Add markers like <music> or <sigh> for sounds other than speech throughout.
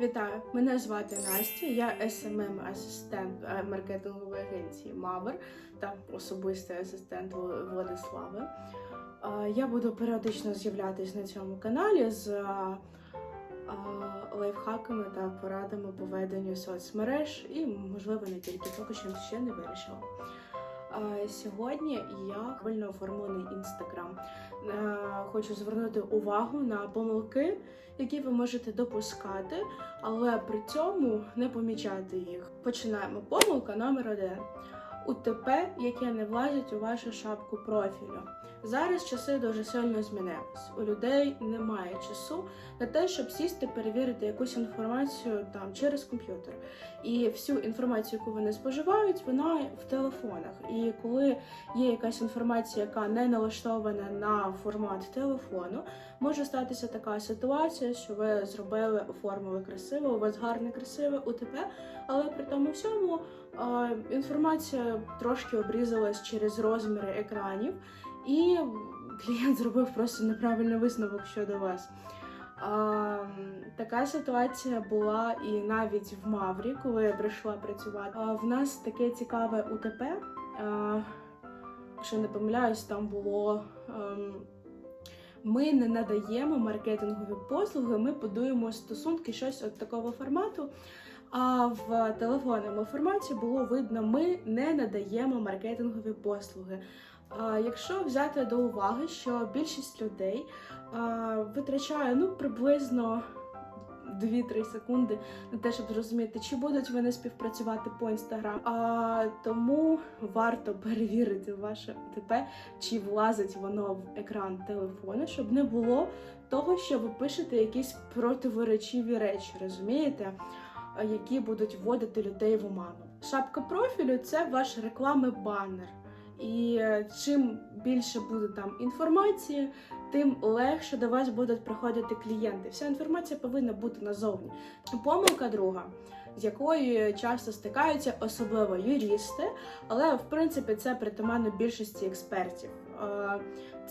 Вітаю, мене звати Настя. Я smm асистент е, маркетингової агенції Мавер та особистий асистент Владислави. Е, Я буду періодично з'являтись на цьому каналі з е, лайфхаками та порадами по веденню соцмереж і, можливо, не тільки поки що ще не вирішила. Сьогодні я хвильно оформлений інстаграм. Е, Хочу звернути увагу на помилки, які ви можете допускати, але при цьому не помічати їх. Починаємо. Помилка номер один. УТП, яке не влазить у вашу шапку профілю. Зараз часи дуже сильно змінились. У людей немає часу на те, щоб сісти, перевірити якусь інформацію там через комп'ютер. І всю інформацію, яку вони споживають, вона в телефонах. І коли є якась інформація, яка не налаштована на формат телефону, може статися така ситуація, що ви зробили, оформили красиво, у вас гарне красиве УТП, але при тому всьому а, інформація трошки обрізалась через розміри екранів, і клієнт зробив просто неправильний висновок щодо вас. А, така ситуація була і навіть в Маврі, коли я прийшла працювати. А, в нас таке цікаве УТП. А, якщо не помиляюсь, там було. ем, ми не надаємо маркетингові послуги, ми будуємо стосунки, щось от такого формату. А в телефонному форматі було видно, ми не надаємо маркетингові послуги. Якщо взяти до уваги, що більшість людей витрачає ну приблизно 2-3 секунди на те, щоб зрозуміти, чи будуть вони співпрацювати по інстаграм. А тому варто перевірити ваше ТП, чи влазить воно в екран телефону, щоб не було того, що ви пишете якісь противоречиві речі, розумієте? Які будуть вводити людей в оману. Шапка профілю це ваш рекламний банер. І е, чим більше буде там інформації, тим легше до вас будуть приходити клієнти. Вся інформація повинна бути назовні. Помилка друга, з якою часто стикаються, особливо юристи, але в принципі це притаманно більшості експертів.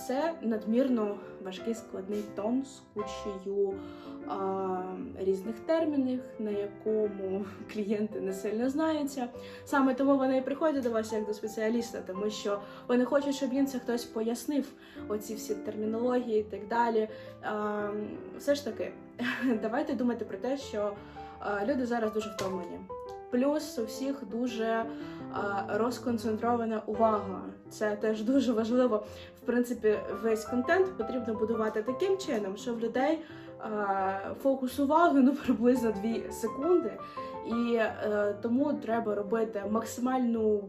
Це надмірно важкий складний тон з кучею різних термінів, на якому <laughs> клієнти не сильно знаються. Саме тому вони і приходять до вас як до спеціаліста, тому що вони хочуть, щоб їм це хтось пояснив, оці всі термінології і так далі. Все ж таки, <laughs> давайте думати про те, що люди зараз дуже втомлені. Плюс у всіх дуже розконцентрована увага. Це теж дуже важливо. В принципі, весь контент потрібно будувати таким чином, щоб в людей фокус уваги ну <laughs> приблизно 2 секунди. І е, тому треба робити максимальну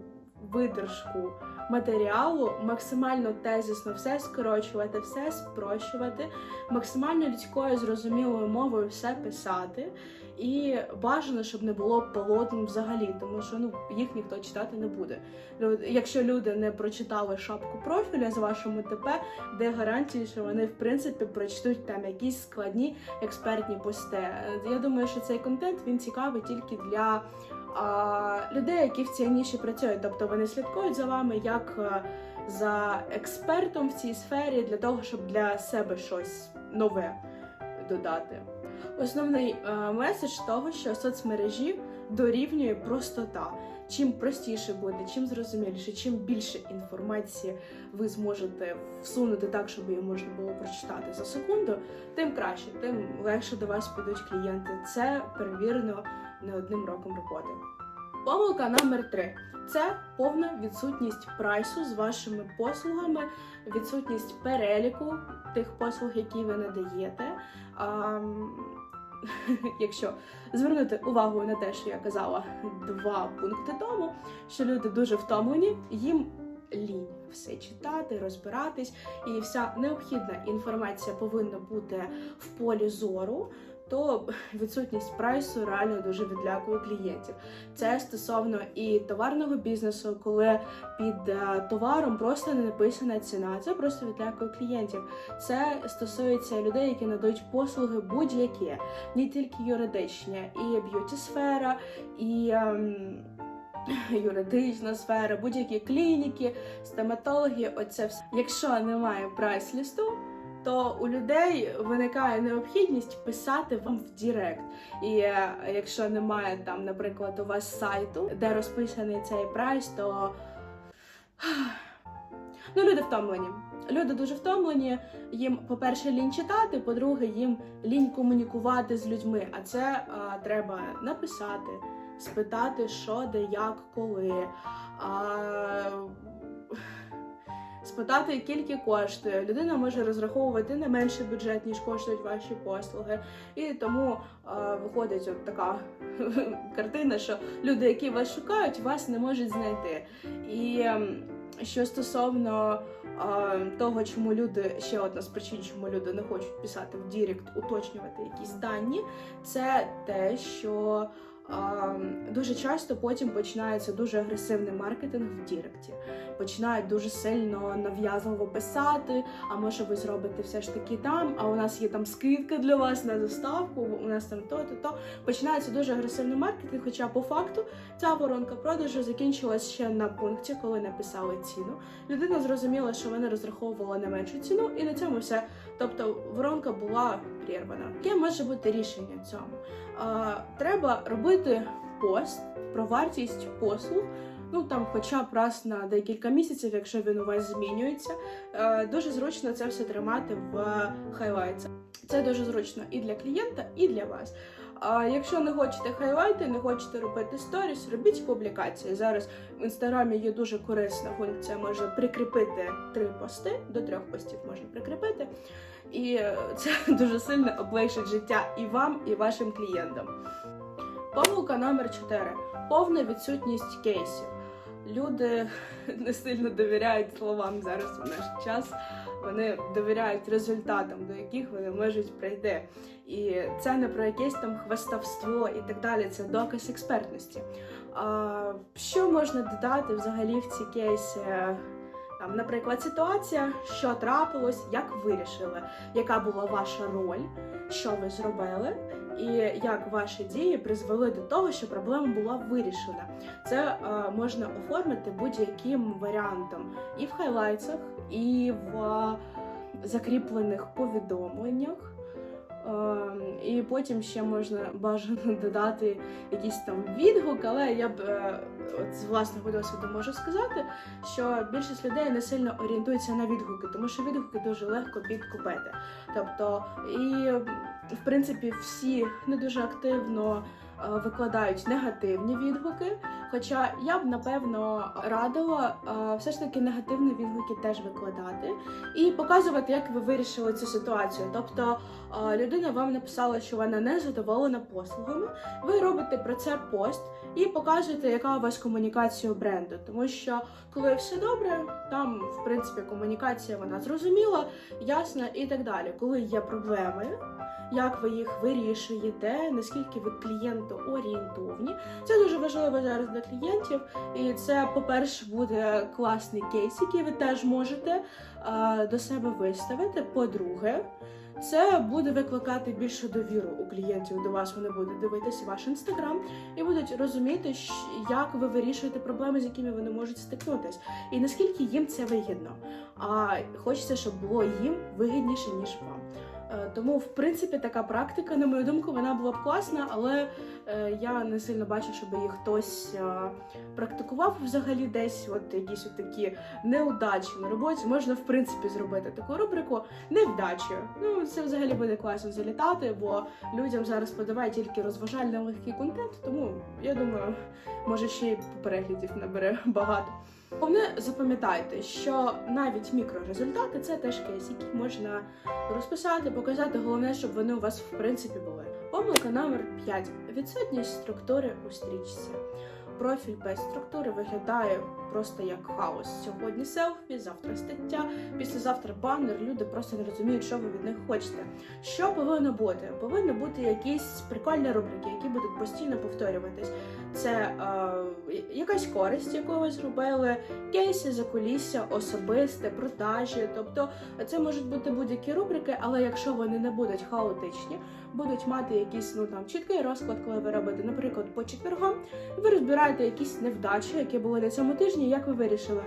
видержку матеріалу, максимально тезисно все скорочувати, все спрощувати, максимально людською зрозумілою мовою все писати. І бажано, щоб не було полотен взагалі, тому що ну їх ніхто читати не буде. Якщо люди не прочитали шапку профіля з вашому ТП, де гарантії, що вони в принципі прочтуть там якісь складні експертні пости. Я думаю, що цей контент він цікавий тільки для а, людей, які в цій ніші працюють. Тобто вони слідкують за вами як е, за експертом в цій сфері для того, щоб для себе щось нове додати. Основний е, меседж того, що соцмережі дорівнює простота. Чим простіше буде, чим зрозуміліше, чим більше інформації ви зможете всунути так, щоб її можна було прочитати за секунду, тим краще, тим легше до вас підуть клієнти. Це перевірено не одним роком роботи. Помилка номер три це повна відсутність прайсу з вашими послугами, відсутність переліку тих послуг, які ви надаєте. А, <laughs> якщо звернути увагу на те, що я казала два пункти тому, що люди дуже втомлені, їм лінь все читати, розбиратись, і вся необхідна інформація повинна бути в полі зору. То <laughs> відсутність прайсу реально дуже відлякує клієнтів. Це стосовно і товарного бізнесу, коли під е, товаром просто не написана ціна. Це просто відлякує клієнтів. Це стосується людей, які надають послуги будь-які, не тільки юридичні, і б'юті сфера, і ем, <laughs> юридична сфера, будь-які клініки, стоматологи. Оце все. Якщо немає прайс-лісту, то у людей виникає необхідність писати вам в Дірект. І е, якщо немає там, наприклад, у вас сайту, де розписаний цей прайс, то <sighs> ну люди втомлені. Люди дуже втомлені. Їм, по-перше, лінь читати, по-друге, їм лінь комунікувати з людьми. А це а, треба написати, спитати, що, де, як, коли. А, спитати, скільки коштує. Людина може розраховувати не менше бюджет, ніж коштують ваші послуги. І тому е, виходить от така <laughs> картина, що люди, які вас шукають, вас не можуть знайти. І що стосовно е, того, чому люди ще одна з причин, чому люди не хочуть писати в Дірект, уточнювати якісь дані, це те, що дуже часто потім починається дуже агресивний маркетинг в Діректі. Починають дуже сильно нав'язливо писати. А може ви зробите все ж таки там? А у нас є там скидка для вас на доставку. У нас там то, то, то. Починається дуже агресивний маркетинг. Хоча по факту ця воронка продажу закінчилась ще на пункті, коли написали ціну. Людина зрозуміла, що вона розраховувала на меншу ціну, і на цьому все. Тобто воронка була прірвана. Яке може бути рішення цьому? Треба робити пост про вартість послуг. Ну там, хоча б раз на декілька місяців, якщо він у вас змінюється, Е, дуже зручно це все тримати в хайлайтах. Це дуже зручно і для клієнта, і для вас. А якщо не хочете хайлайти, не хочете робити сторіс, робіть публікації. Зараз в інстаграмі є дуже корисна функція, може прикріпити три пости, до трьох постів можна прикріпити. І це <laughs> дуже сильно облегшить життя і вам, і вашим клієнтам. Помилка номер 4. Повна відсутність кейсів. Люди <laughs> не сильно довіряють словам зараз у наш час. Вони довіряють результатам, до яких вони можуть прийти. І це не про якесь там хвастовство і так далі, це доказ експертності. А, що можна додати взагалі в ці кейси? Там, наприклад, ситуація, що трапилось, як вирішили, яка була ваша роль, що ви зробили, і як ваші дії призвели до того, що проблема була вирішена. Це е, можна оформити будь-яким варіантом і в хайлайтсах, і в е, закріплених повідомленнях. Е, і потім ще можна бажано додати якийсь там відгук, але я б е, от з власного досвіду можу сказати, що більшість людей не сильно орієнтується на відгуки, тому що відгуки дуже легко підкупити. Тобто, і в принципі всі не дуже активно викладають негативні відгуки. Хоча я б напевно радила е, все ж таки негативні відгуки теж викладати і показувати, як ви вирішили цю ситуацію. Тобто е, людина вам написала, що вона не задоволена послугами. Ви робите про це пост і показуєте, яка у вас комунікація бренду. Тому що коли все добре, там в принципі комунікація вона зрозуміла, ясна і так далі. Коли є проблеми, як ви їх вирішуєте, наскільки ви клієнту орієнтовні. Це дуже важливо зараз для клієнтів, і це, по-перше, буде класний кейс, який ви теж можете до себе виставити. По-друге, це буде викликати більшу довіру у клієнтів до вас. Вони будуть дивитися ваш інстаграм і будуть розуміти, як ви вирішуєте проблеми, з якими вони можуть стикнутись, і наскільки їм це вигідно. А хочеться, щоб було їм вигідніше ніж вам. Е, Тому, в принципі, така практика, на мою думку, вона була б класна, але е, я не сильно бачу, щоб її хтось е, практикував взагалі десь. От якісь от такі неудачі на роботі. Можна, в принципі, зробити таку рубрику невдачі. Ну, це взагалі буде класно залітати, бо людям зараз подаває тільки розважальний легкий контент, тому я думаю, може ще й переглядів набере багато. Головне, запам'ятайте, що навіть мікрорезультати це теж кейс, який можна розписати, показати. Головне, щоб вони у вас в принципі були. Помилка номер 5. Відсутність структури у стрічці. Профіль без структури виглядає просто як хаос. Сьогодні селфі, завтра стаття, післязавтра банер. Люди просто не розуміють, що ви від них хочете. Що повинно бути? Повинні бути якісь прикольні рубрики, які будуть постійно повторюватись. Це е, якась користь, яку ви зробили, кейси, закулісся, особисте, продажі. Тобто це можуть бути будь-які рубрики, але якщо вони не будуть хаотичні, будуть мати якийсь ну там чіткий розклад, коли ви робите, наприклад, по четвергам, ви розбираєте якісь невдачі, які були на цьому тижні, як ви вирішили.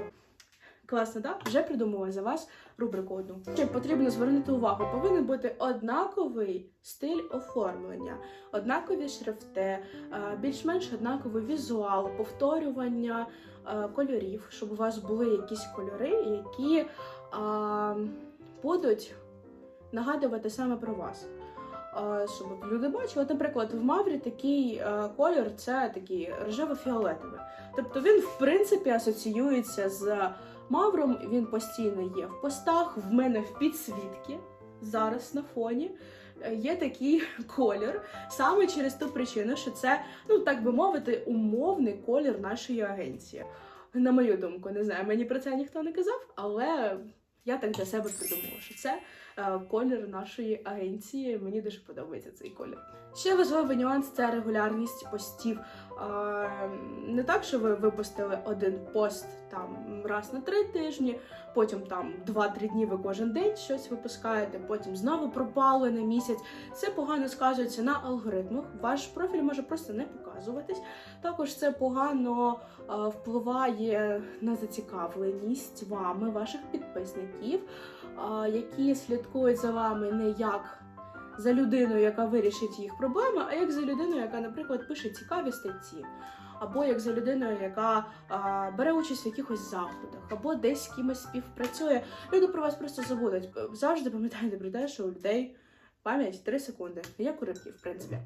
Класно, так? Вже придумала за вас рубрику одну. Ще потрібно звернути увагу, повинен бути однаковий стиль оформлення, однакові шрифти, е, більш-менш однаковий візуал, повторювання е, кольорів, щоб у вас були якісь кольори, які а, будуть нагадувати саме про вас. Щоб люди бачили, наприклад, в Маврі такий е, колір це такий рожево-фіолетовий. Тобто він, в принципі, асоціюється з Мавром, він постійно є в постах, в мене в підсвітки зараз на фоні. е, Є такий <laughs> колір саме через ту причину, що це, ну так би мовити, умовний колір нашої агенції. На мою думку, не знаю, мені про це ніхто не казав, але я так для себе придумала, що це е, колір нашої агенції. Мені дуже подобається цей колір. Ще важливий нюанс це регулярність постів. Не так, що ви випустили один пост там раз на три тижні, потім там 2-3 дні ви кожен день щось випускаєте, потім знову пропали на місяць. Це погано сказується на алгоритмах. Ваш профіль може просто не показуватись. Також це погано впливає на зацікавленість вами, ваших підписників, які слідкують за вами не як за людиною, яка вирішить їх проблеми, а як за людиною, яка, наприклад, пише цікаві статті. Або як за людиною, яка а, бере участь в якихось заходах, або десь з кимось співпрацює. Люди про вас просто забудуть. Завжди пам'ятайте про те, що у людей пам'ять 3 секунди, як у рибків, в принципі.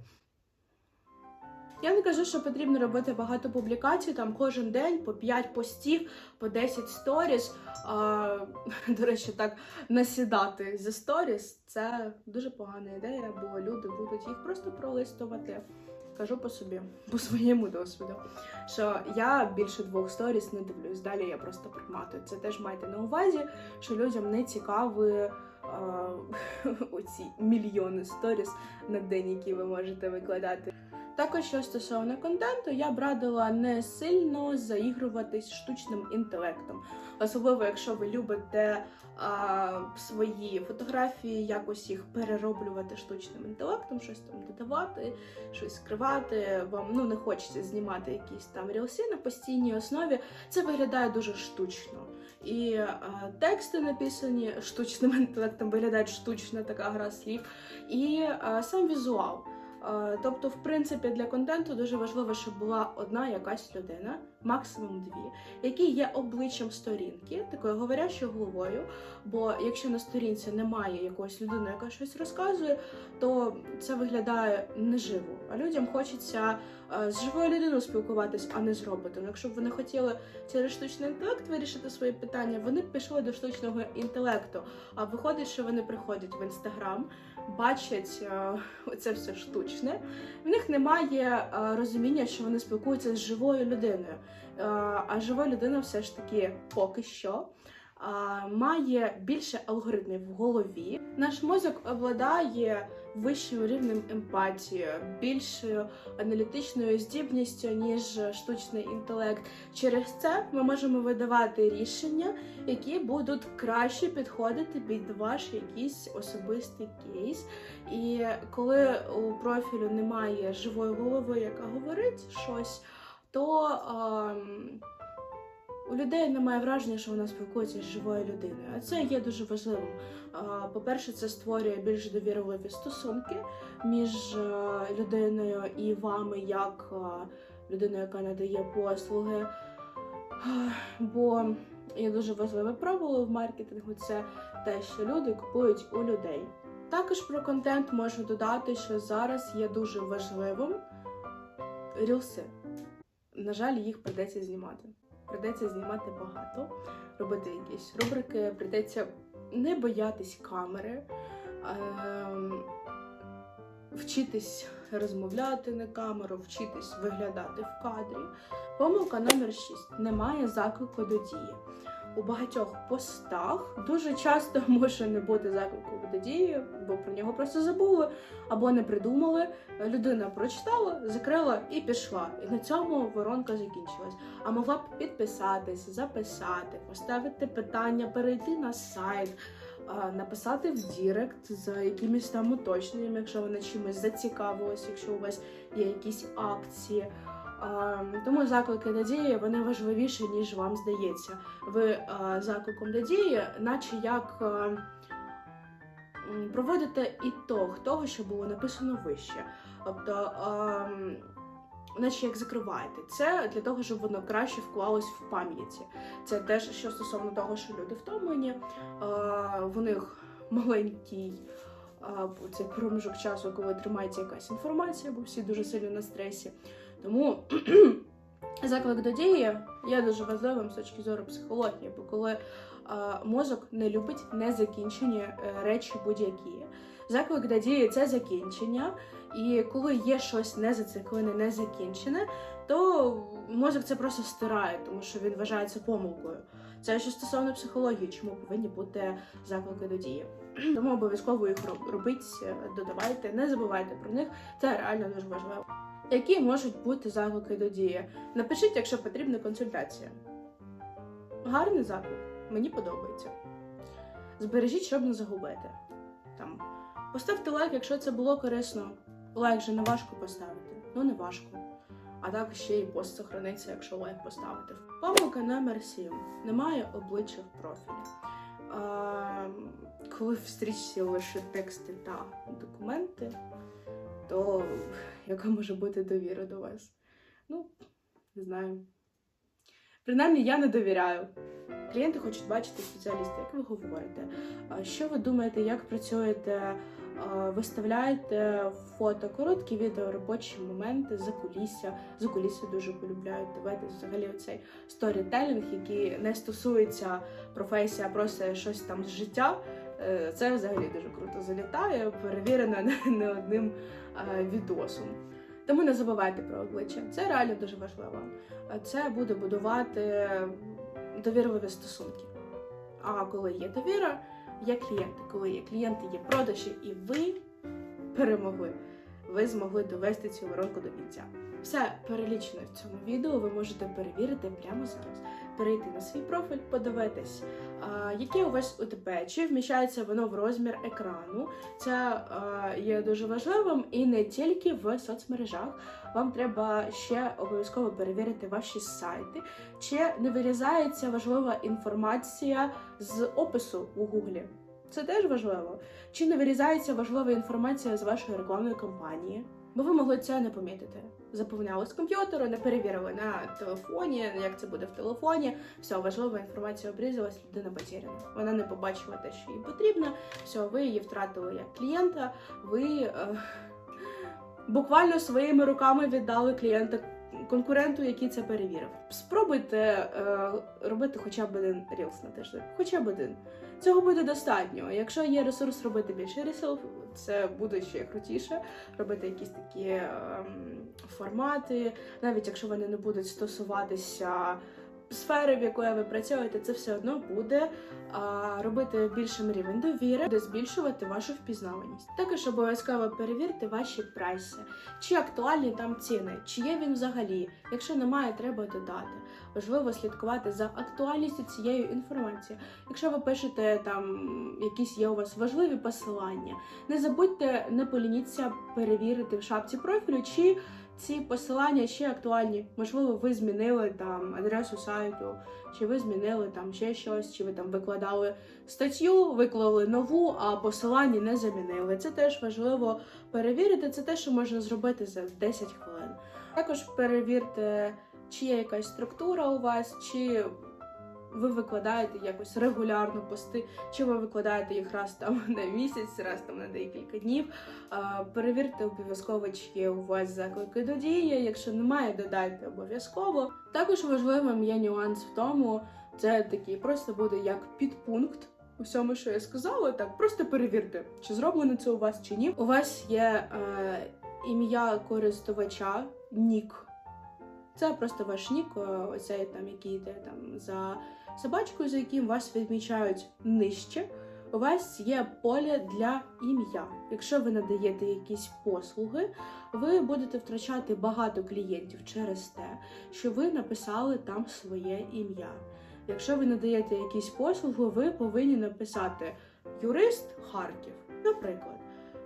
Я не кажу, що потрібно робити багато публікацій, там кожен день по 5 постів, по 10 сторіс. А, <laughs> до речі, так насідати зі сторіс це дуже погана ідея, бо люди будуть їх просто пролистувати. Кажу по собі, <laughs> по своєму досвіду, що я більше двох сторіс не дивлюсь. Далі я просто приматую. Це теж майте на увазі, що людям не цікаві <laughs> оці мільйони сторіс на день, які ви можете викладати. Також, що стосовно контенту, я б радила не сильно заігруватись штучним інтелектом, особливо якщо ви любите а, свої фотографії, якось їх перероблювати штучним інтелектом, щось там додавати, щось скривати. Вам ну не хочеться знімати якісь там рілси на постійній основі. Це виглядає дуже штучно. І а, тексти написані штучним <laughs> інтелектом виглядають штучно, така гра слів, і а, сам візуал. Е, Тобто, в принципі, для контенту дуже важливо, щоб була одна якась людина, максимум дві, які є обличчям сторінки, такою говорящою головою. Бо якщо на сторінці немає якоїсь людини, яка щось розказує, то це виглядає неживо. А людям хочеться е, з живою людиною спілкуватись, а не з роботом. Якщо б вони хотіли через штучний інтелект вирішити свої питання, вони б пішли до штучного інтелекту. А виходить, що вони приходять в інстаграм, бачать е, це все штучне. В них немає е, розуміння, що вони спілкуються з живою людиною. Е, А жива людина все ж таки поки що. Має більше алгоритмів в голові. Наш мозок обладає вищим рівнем емпатії, більшою аналітичною здібністю, ніж штучний інтелект. Через це ми можемо видавати рішення, які будуть краще підходити під ваш якийсь особистий кейс. І коли у профілю немає живої голови, яка говорить щось, то ем, у людей немає враження, що вона спілкується з живою людиною. А це є дуже важливим. По-перше, це створює більш довірливі стосунки між е, людиною і вами, як е, людиною, яка надає послуги. Бо є дуже важливе правило в маркетингу це те, що люди купують у людей. Також про контент можу додати, що зараз є дуже важливим рілси. На жаль, їх придеться знімати. Придеться знімати багато, робити якісь рубрики, придеться не боятись камери, ем, вчитись розмовляти на камеру, вчитись виглядати в кадрі. Помилка номер 6. Немає заклику до дії. У багатьох постах дуже часто <laughs> може не бути заклику до дії, бо про нього просто забули або не придумали. Людина прочитала, закрила і пішла. І на цьому воронка закінчилась. А могла б підписатись, записати, поставити питання, перейти на сайт, написати в Дірект за якимись там уточненнями, якщо вона чимось зацікавилась, якщо у вас є якісь акції. Тому заклики до дії вони важливіші, ніж вам здається. Ви закликом до наче як проводите ітог того, що було написано вище. Тобто, наче як закриваєте. Це для того, щоб воно краще вклалось в пам'яті. Це теж що стосовно того, що люди втомлені, в них маленький цей проміжок часу, коли тримається якась інформація, бо всі дуже сильно на стресі. Тому <clears throat> заклик до дії є дуже важливим з точки зору психології, бо коли а, мозок не любить незакінчені е, речі будь-які. Заклик до дії це закінчення, і коли є щось не зациклене, не закінчене, то мозок це просто стирає, тому що він вважає це помилкою. Це що стосовно психології, чому повинні бути заклики до дії. <clears throat> Тому обов'язково їх робіть, додавайте, не забувайте про них. Це реально дуже важливо. Які можуть бути заклики до дії? Напишіть, якщо потрібна консультація. Гарний заклик, мені подобається. Збережіть, щоб не загубити. Там поставте лайк, якщо це було корисно. Лайк же не важко поставити. Ну не важко. А так ще й пост сохраниться, якщо лайк поставити. Помилка номер 7. Немає обличчя в профілі. А, коли в стрічці лише тексти та документи, то яка може бути довіра до вас? Ну, не знаю. Принаймні, я не довіряю. Клієнти хочуть бачити спеціаліста, як ви говорите. Що ви думаєте, як працюєте? Виставляєте фото, короткі відео, робочі моменти, закулісся. Закулісся дуже полюбляють дивитися. Взагалі оцей сторітелінг, який не стосується професії, а просто щось там з життя. Е, Це взагалі дуже круто залітає, перевірено не- одним е, відосом. Тому не забувайте про обличчя. Це реально дуже важливо. Це буде будувати довірливі стосунки. А коли є довіра, є клієнти. Коли є клієнти, є продажі, і ви перемогли. Ви змогли довести цю воронку до кінця. Все перелічено в цьому відео. Ви можете перевірити прямо зараз. Перейти на свій профіль, подивитись, яке у вас УТП, чи вміщається воно в розмір екрану. Це є дуже важливим і не тільки в соцмережах. Вам треба ще обов'язково перевірити ваші сайти, чи не вирізається важлива інформація з опису у Гуглі. Це теж важливо. Чи не вирізається важлива інформація з вашої рекламної кампанії? Бо ви могли це не помітити. Заповняли з комп'ютеру, не перевірили на телефоні, як це буде в телефоні. Все, важлива інформація обрізалась, людина потеряна. Вона не побачила те, що їй потрібно. Все, ви її втратили як клієнта. Ви е, буквально своїми руками віддали клієнта конкуренту, який це перевірив. Спробуйте е, робити хоча б один рілс на тиждень, хоча б один. Цього буде достатньо. Якщо є ресурс робити більше ресурсів, це буде ще крутіше. Робити якісь такі ем, формати, навіть якщо вони не будуть стосуватися сфери, в якої ви працюєте, це все одно буде а, робити більшим рівень довіри, буде збільшувати вашу впізнаваність. Також обов'язково перевірте ваші прайси, чи актуальні там ціни, чи є він взагалі. Якщо немає, треба додати. Важливо слідкувати за актуальністю цієї інформації. Якщо ви пишете там якісь є у вас важливі посилання, не забудьте, не полініться перевірити в шапці профілю, чи ці посилання ще актуальні. Можливо, ви змінили там адресу сайту, чи ви змінили там ще щось, чи ви там викладали статтю, виклали нову, а посилання не замінили. Це теж важливо перевірити. Це те, що можна зробити за 10 хвилин. Також перевірте, чи є якась структура у вас, чи ви викладаєте якось регулярно пости, чи ви викладаєте їх раз там <laughs> на місяць, раз там на декілька днів. Перевірте обов'язково, чи є у вас заклики до дії. Якщо немає, додайте обов'язково. Також важливим є нюанс в тому, це такий просто буде як підпункт. Усьому, що я сказала, так просто перевірте, чи зроблено це у вас чи ні. У вас є е, ім'я користувача, нік. Це просто ваш нік, е, оцей там, який йде там за собачкою, за яким вас відмічають нижче. У вас є поле для ім'я. Якщо ви надаєте якісь послуги, ви будете втрачати багато клієнтів через те, що ви написали там своє ім'я. Якщо ви надаєте якісь послуги, ви повинні написати юрист Харків, наприклад.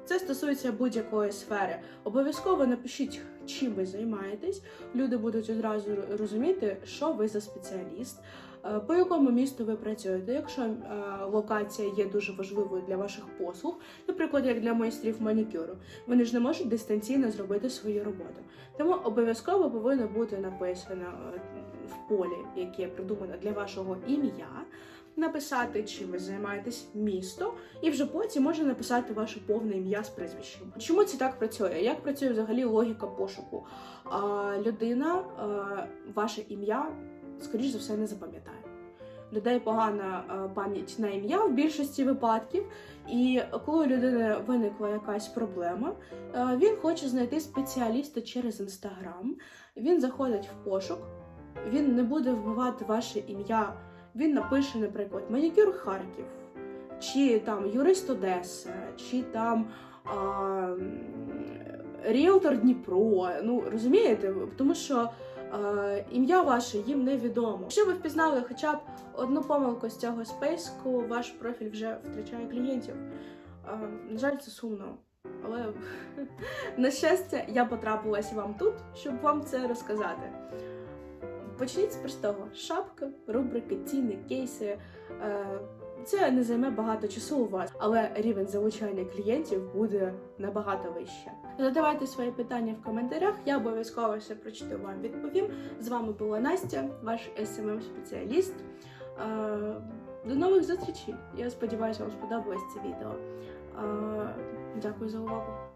Це стосується будь-якої сфери. Обов'язково напишіть, чим ви займаєтесь. Люди будуть одразу розуміти, що ви за спеціаліст, по якому місту ви працюєте. Якщо е, локація є дуже важливою для ваших послуг, наприклад, як для майстрів манікюру, вони ж не можуть дистанційно зробити свою роботу. Тому обов'язково повинно бути написано е, в полі, яке придумано для вашого ім'я. Написати, чим ви займаєтесь місто, і вже потім можна написати ваше повне ім'я з прізвищем. Чому це так працює? Як працює взагалі логіка пошуку? А, людина а, ваше ім'я, скоріш за все, не запам'ятає. Людей погана пам'ять на ім'я в більшості випадків. І коли у людини виникла якась проблема, він хоче знайти спеціаліста через інстаграм. Він заходить в пошук, він не буде вбивати ваше ім'я. Він напише, наприклад, манікюр Харків, чи там юрист Одеса, чи там а, ріелтор Дніпро. Ну розумієте, тому що ім'я ваше їм невідомо. Якщо ви впізнали хоча б одну помилку з цього списку, ваш профіль вже втрачає клієнтів. На жаль, це сумно. Але <laughs> на щастя, я потрапилася вам тут, щоб вам це розказати. Почніть з простого: шапка, рубрики, ціни, кейси. Це не займе багато часу у вас, але рівень залучання клієнтів буде набагато вище. Задавайте свої питання в коментарях, я обов'язково все прочитаю вам відповім. З вами була Настя, ваш smm спеціаліст Е, До нових зустрічей! Я сподіваюся, вам сподобалось це відео. Е, Дякую за увагу.